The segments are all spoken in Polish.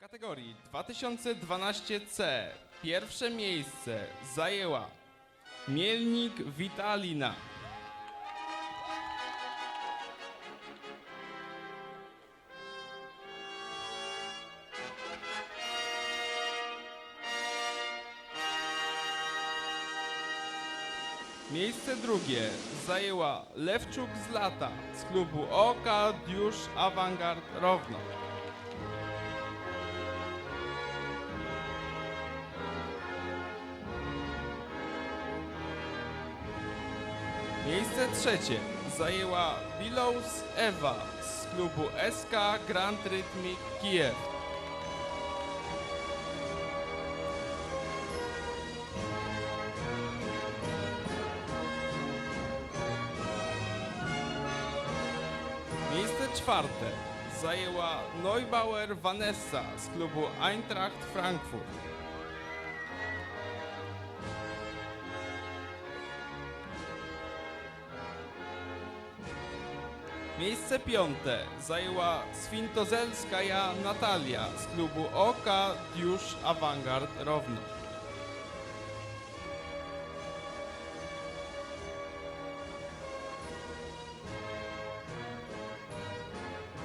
kategorii 2012C pierwsze miejsce zajęła Mielnik Witalina. Miejsce drugie zajęła Lewczuk z lata z klubu Oka Diusz Awangard Równo. Miejsce trzecie zajęła Belows Ewa z klubu SK Grand Rhythmic Kiev. Miejsce czwarte zajęła Neubauer Vanessa z klubu Eintracht Frankfurt. Miejsce piąte zajęła Swintozelskaja Natalia z klubu Oka Diusz Awangard Równo.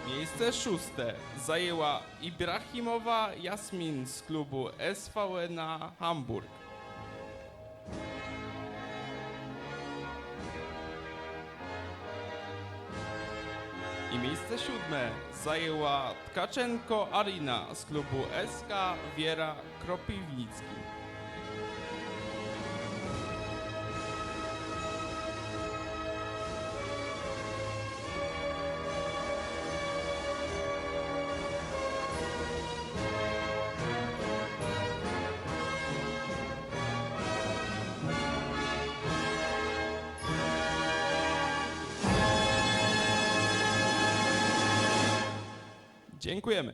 Miejsce szóste zajęła Ibrahimowa Jasmin z klubu SVN Hamburg. I miejsce siódme zajęła Tkaczenko Arina z klubu SK Wiera Kropiwnicki. Dziękujemy.